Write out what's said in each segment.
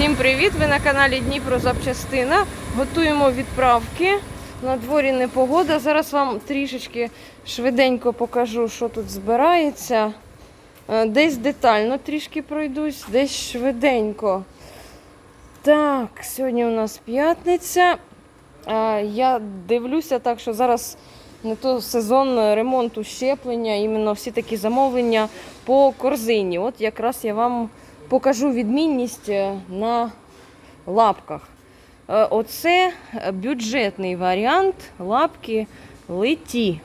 Всім привіт! Ви на каналі Дніпро Запчастина. Готуємо відправки. На дворі непогода. Зараз вам трішечки швиденько покажу, що тут збирається. Е, Десь детально трішки пройдусь, десь швиденько. Так, сьогодні у нас п'ятниця. Е, Я дивлюся так, що зараз не то сезон ремонту щеплення, іменно всі такі замовлення по корзині. От якраз я вам покажу відмінність е, на лапках. Е, Оце бюджетний варіант лапки леті.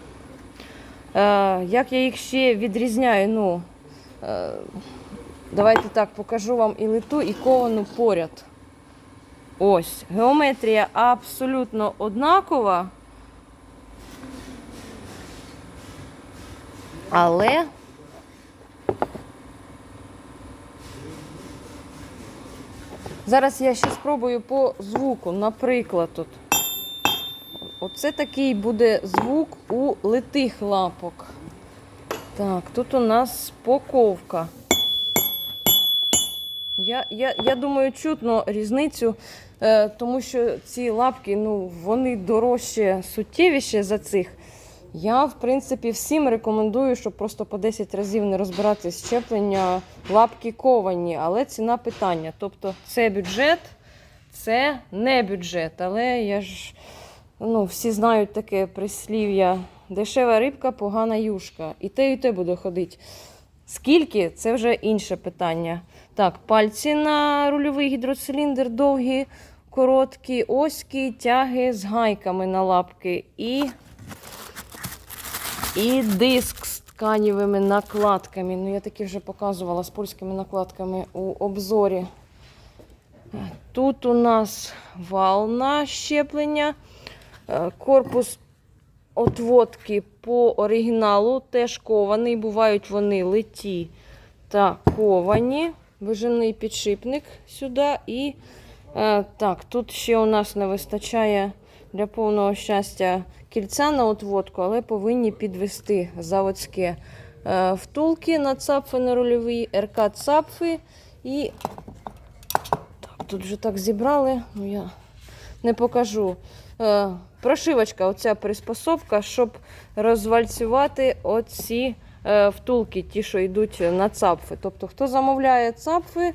Е, Як я їх ще відрізняю, ну, е, давайте так покажу вам і литу, і ковану поряд. Ось, геометрія абсолютно однакова. Але зараз я ще спробую по звуку. Наприклад, тут. Оце такий буде звук у литих лапок. Так, тут у нас споковка. Я, я, я думаю, чутно різницю, е, тому що ці лапки, ну, вони дорожче, суттєвіші за цих. Я, в принципі, всім рекомендую, щоб просто по 10 разів не розбирати щеплення лапки ковані, але ціна питання. Тобто це бюджет, це не бюджет. Але я ж, ну, всі знають таке прислів'я: дешева рибка, погана юшка. І те, і те буде ходити. Скільки це вже інше питання. Так, пальці на рульовий гідроциліндр довгі, короткі, оські, тяги з гайками на лапки і, і диск з тканівими накладками. Ну, я такі вже показувала з польськими накладками у обзорі. Тут у нас вал на щеплення, е, корпус отводки по оригіналу теж кований. Бувають вони литі та ковані. Вижений підшипник сюди. І е, так, тут ще у нас не вистачає для повного щастя кільця на отводку, але повинні підвести заводське е, втулки на цапфи на рульовий, РК цапфи. І так, тут вже так зібрали, ну я не покажу. Е, прошивочка, оця приспособка, щоб розвальцювати оці е, втулки, ті, що йдуть на цапфи. Тобто, хто замовляє цапфи,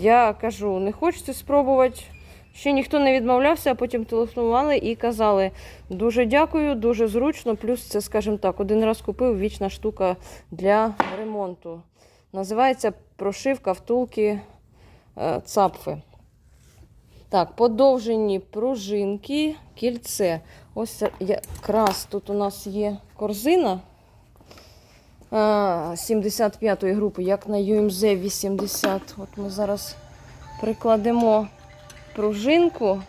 я кажу, не хочете спробувати. Ще ніхто не відмовлявся, а потім телефонували і казали: дуже дякую, дуже зручно. Плюс це, скажімо так, один раз купив вічна штука для ремонту. Називається прошивка втулки е, цапфи. Так, подовжені пружинки, кільце. Ось якраз тут у нас є корзина 75-ї групи, як на UMZ 80. От ми зараз прикладемо пружинку.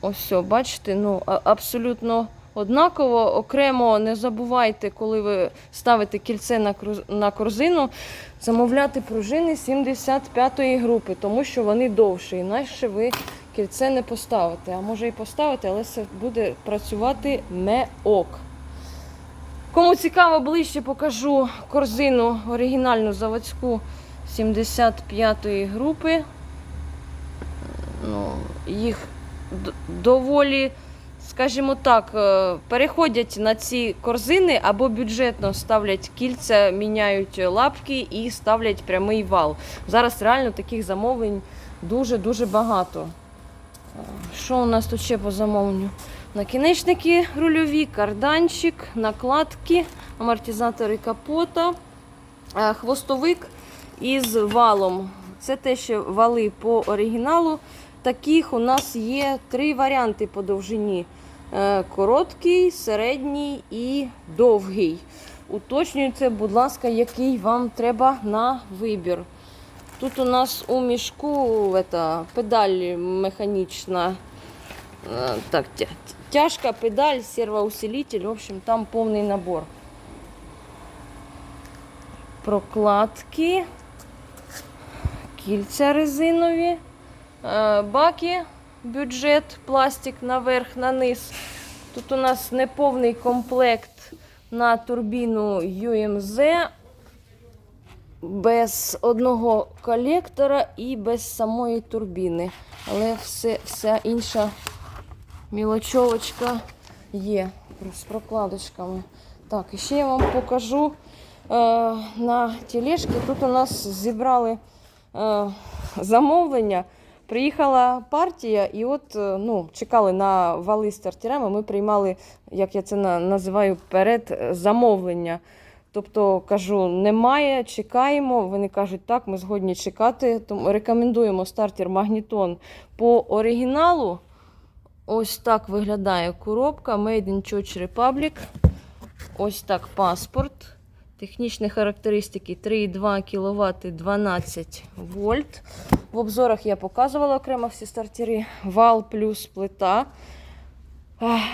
Ось, бачите, ну, абсолютно однаково. Окремо не забувайте, коли ви ставите кільце на на корзину, замовляти пружини 75-ї групи, тому що вони довші. Інакше ви кільце не поставите. А може і поставите, але це буде працювати не ок. Кому цікаво, ближче покажу корзину оригінальну заводську 75-ї групи. Ну, їх доволі, скажімо так, е, переходять на ці корзини або бюджетно ставлять кільця, міняють лапки і ставлять прямий вал. Зараз реально таких замовлень дуже-дуже багато. Е, Що у нас тут ще по замовленню? Накінечники рульові, карданчик, накладки, амортизатори капота, е, хвостовик із валом. Це те, що вали по оригіналу. Таких у нас є три варіанти по довжині: Е, короткий, середній і довгий. Уточнюйте, будь ласка, який вам треба на вибір. Тут у нас у мішку ета, педаль механічна. Е, Так, тяжка педаль, сервоусилитель. В общем, там повний набор. Прокладки, кільця резинові, баки, бюджет, пластик наверх, на низ. Тут у нас неповний комплект на турбіну UMZ. без одного колектора і без самої турбіни. Але все, вся інша мілочовочка є з прокладочками. Так, і ще я вам покажу е, на тележці. Тут у нас зібрали е, замовлення. Приїхала партія, і от е, ну, чекали на вали з стартерами. Ми приймали, як я це називаю, перед е, замовлення. Тобто кажу, немає, чекаємо. Вони кажуть, так, ми згодні чекати. Тому рекомендуємо стартер Магнітон по оригіналу. Ось так виглядає коробка Made in Church Republic. Ось так паспорт. Технічні характеристики 3,2 кВт 12 вольт. В обзорах я показувала окремо всі стартери. Вал плюс плита.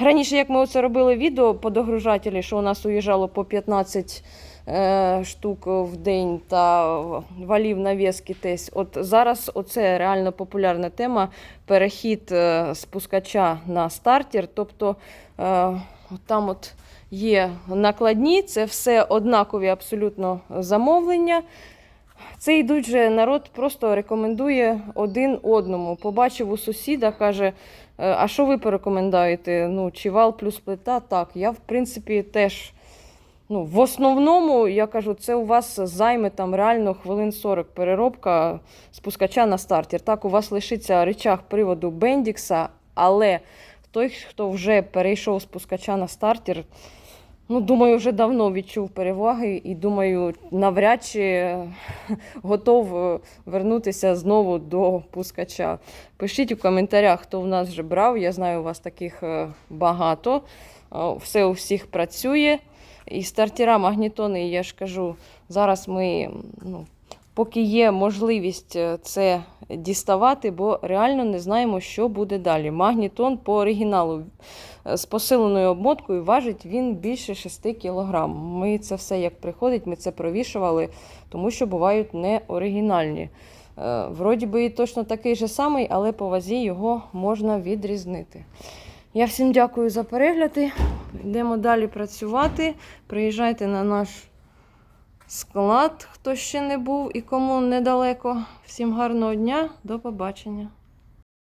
Раніше, як ми оце робили відео по догружателі, що у нас уїжджало по 15 е, штук в день та валів навіски тесь. От зараз оце реально популярна тема. Перехід е, спускача на стартер. Тобто е, там от є накладні, це все однакові абсолютно замовлення. Це йдуть народ просто рекомендує один одному. Побачив у сусіда, каже, «Е, а що ви порекомендуєте? Ну, чи вал плюс плита? Так, я в принципі теж. Ну, в основному, я кажу, це у вас займе там реально хвилин 40 переробка спускача на стартер. Так, у вас лишиться речах приводу Бендікса, але той, хто вже перейшов з спускача на стартер, ну, думаю, вже давно відчув переваги і думаю, навряд чи готов е, вернутися знову до пускача. Пишіть у коментарях, хто в нас вже брав. Я знаю, у вас таких е, багато. Е, Все у всіх працює. І стартера магнітони, я ж кажу, зараз ми, ну, поки є можливість е, це діставати, бо реально не знаємо, що буде далі. Магнітон по оригіналу е, з посиленою обмоткою важить він більше 6 кг. Ми це все як приходить, ми це провішували, тому що бувають не оригінальні. Е, Вроді би і точно такий же самий, але по вазі його можна відрізнити. Я всім дякую за перегляди. Йдемо далі працювати. Приїжджайте на наш склад, хто ще не був і кому недалеко. Всім гарного дня, до побачення.